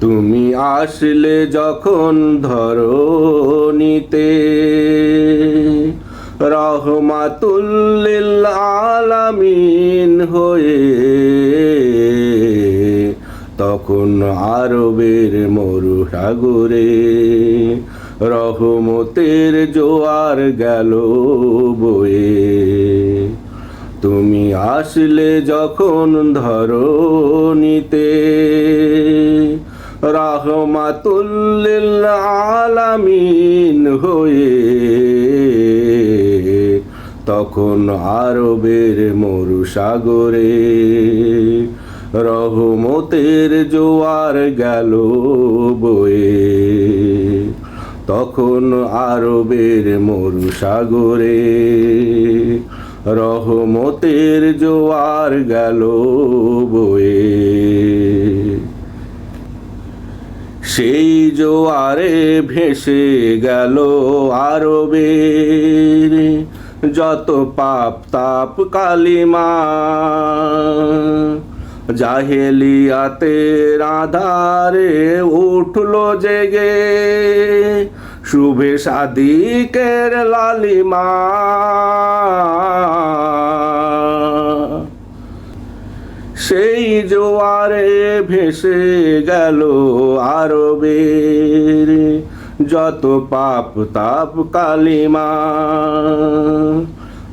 তুমি আসলে যখন ধরণীতে রহমাতুল্লিল আলামিন হয়ে তখন আরবের মরু সাগরে রহমতের জোয়ার গেল বয়ে। তুমি আসলে যখন ধরণীতে আলামিন হয়ে, তখন আরবের মরু সাগরে রহমতের জোয়ার গেল বয়ে। তখন আরবের মরু সাগরে রহমতের জোয়ার গেল বয়ে। সেই জোয়ারে ভেসে গেল আরবের। যত পাপ তাপ কালিমা জাহেলিয়াতে আধারে উঠল জেগে, শুভে সাদিকের লালিমা। সেই জোয়ারে ভেসে গেল আরবের। যত পাপ, তাপ কালিমা।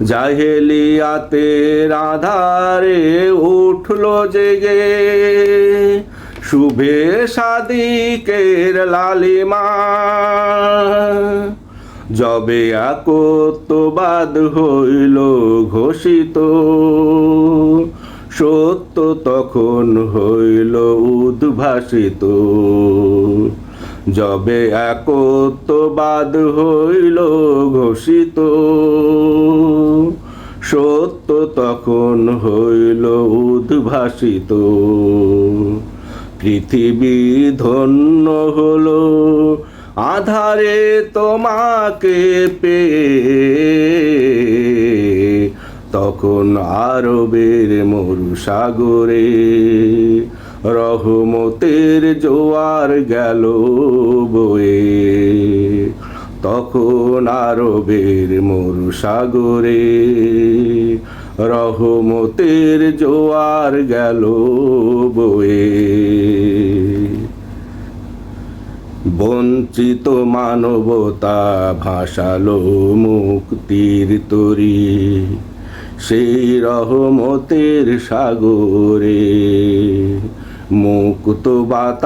জাহেলিয়াতে আধারে উঠল জেগে। শুভে সাদিকের লালিমা। যবে একত্ববাদ হইল ঘোষিত। সত্য তখন হইল উদ্ভাসিত। যবে একত্ববাদ হইল ঘোষিত। সত্য তখন হইল উদ্ভাসিত। পৃথিবী ধন্য হলো, আধারে তোমাকে পেয়ে তখন আরবের মরু সাগরে রহমতের জোয়ার গেল বয়ে, তখন আরবের মরু সাগরে রহমতের জোয়ার গেল বয়ে। বঞ্চিত মানবতা ভাসালো মুক্তির তরি সেই রহমতের সাগরে মুক্ত বাতাস